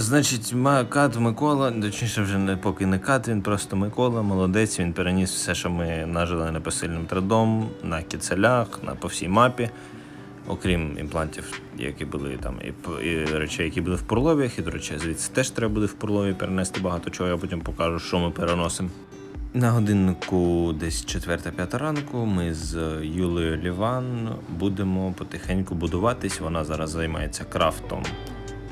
Значить, кат Микола, точніше, вже не поки не кат, він просто Микола, молодець. Він переніс все, що ми нажили непосильним традом, на кіцелях, на по всій мапі. Окрім імплантів, які були там, і, і речей, які були в Пурловіях, і, до речі, звідси теж треба буде в Пурлові перенести багато чого, я потім покажу, що ми переносимо. На годиннику десь 4-5 ранку ми з Юлею Ліван будемо потихеньку будуватись. Вона зараз займається крафтом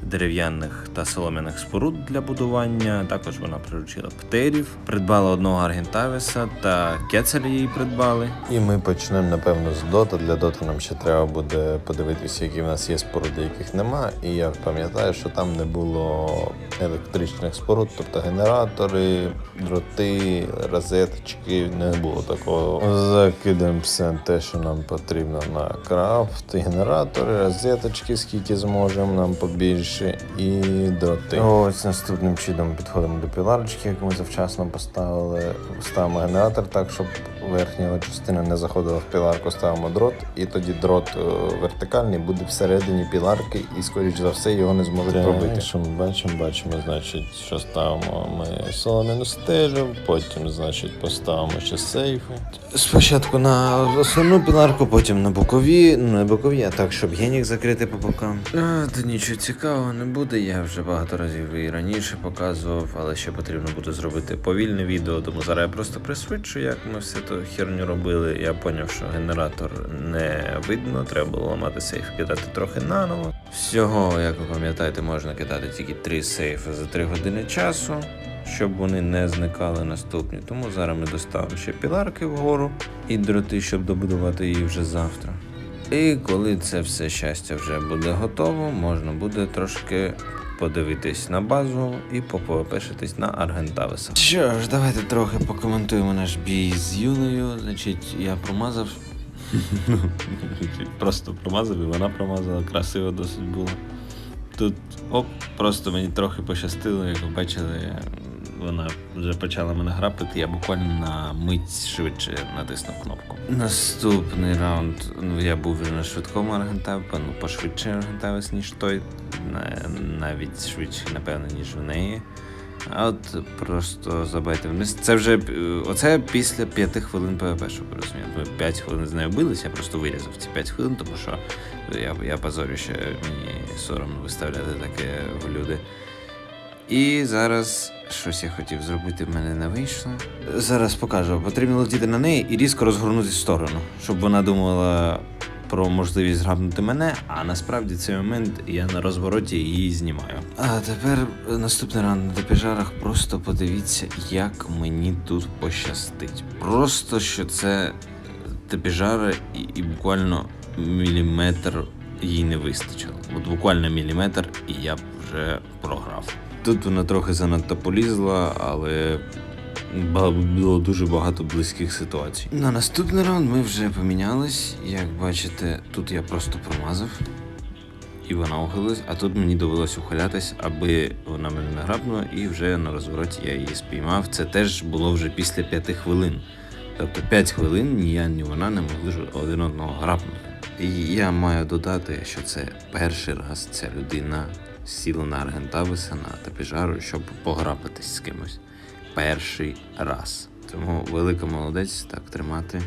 дерев'яних та солом'яних споруд для будування. Також вона приручила птерів, придбала одного аргентавіса та кецеля її придбали. І ми почнемо, напевно, з дота. Для дота нам ще треба буде подивитися, які в нас є споруди, яких нема. І я пам'ятаю, що там не було електричних споруд, тобто генератори, дроти, розеточки, не було такого. Закидаємо все те, що нам потрібно на крафт, генератори, розеточки, скільки зможемо, нам побільше, і дроти. Ось наступним чином підходимо до піларочки, яку ми завчасно поставили. Ставимо генератор так, щоб верхня частина не заходила в піларку, ставимо дрот, і тоді дрот е, вертикальний буде всередині піларки, і скоріш за все його не зможуть пробити. Що ми бачимо, бачимо, значить, що ставимо ми солом'яну стежу, потім, значить, поставимо ще сейфи. Спочатку на основну піларку, потім на бокові, ну не бокові, а так, щоб генік закрити по бокам. А, та нічого цікавого не буде. Я вже багато разів і раніше показував, але ще потрібно буде зробити повільне відео, тому зараз я просто пришвидшу, як ми все ту херню робили. Я поняв, що генератор не видно, треба було ламати сейф, кидати трохи наново. Всього, як ви пам'ятаєте, можна кидати тільки три сейфи за три години часу щоб вони не зникали наступні. Тому зараз ми доставимо ще піларки вгору і дроти, щоб добудувати її вже завтра. І коли це все щастя вже буде готово, можна буде трошки подивитись на базу і попешитись на Аргентависа. Що ж, давайте трохи покоментуємо наш бій з Юлею. Значить, я промазав. Просто промазав, і вона промазала, красиво досить було. Тут оп, просто мені трохи пощастило, як ви бачили, вона вже почала мене грапити, я буквально на мить швидше натиснув кнопку. Наступний раунд, ну я був вже на швидкому аргентаві, ну пошвидше аргентавець, ніж той, навіть швидше, напевно, ніж в неї. А от просто забайте вниз. Це вже е, оце після п'яти хвилин ПВП, щоб ви розуміли. Ми 5 хвилин з нею билися, я просто вирізав ці 5 хвилин, тому що я, я позорю, що мені соромно виставляти таке в люди. І зараз щось я хотів зробити, в мене не вийшло. Зараз покажу. Потрібно летіти на неї і різко розгорнутися в сторону, щоб вона думала про можливість грабнути мене, а насправді цей момент я на розвороті її знімаю. А тепер наступний раунд на депіжарах. Просто подивіться, як мені тут пощастить. Просто що це депіжари і, і буквально міліметр їй не вистачило. От буквально міліметр, і я б вже програв. Тут вона трохи занадто полізла, але було дуже багато близьких ситуацій. На наступний раунд ми вже помінялись. Як бачите, тут я просто промазав. І вона ухилилась, а тут мені довелося ухилятись, аби вона мене не грабнула, і вже на розвороті я її спіймав. Це теж було вже після п'яти хвилин. Тобто 5 хвилин ні я, ні вона не могли один одного грабнути. І я маю додати, що це перший раз ця людина сіла на Аргентависа на Тапіжару, щоб пограбитись з кимось. Перший раз. Тому велика молодець так тримати.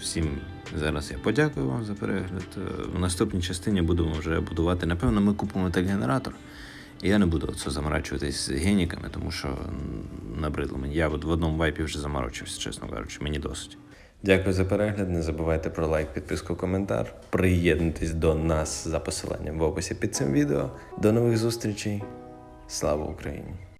Всім зараз я подякую вам за перегляд. Е, В наступній частині будемо вже будувати. Напевно, ми купимо так генератор. Я не буду це заморачуватись з геніками, тому що набридло мені. Я от в одному вайпі вже заморочився, чесно кажучи, мені досить. Дякую за перегляд. Не забувайте про лайк, підписку, коментар. Приєднуйтесь до нас за посиланням в описі під цим відео. До нових зустрічей. Слава Україні!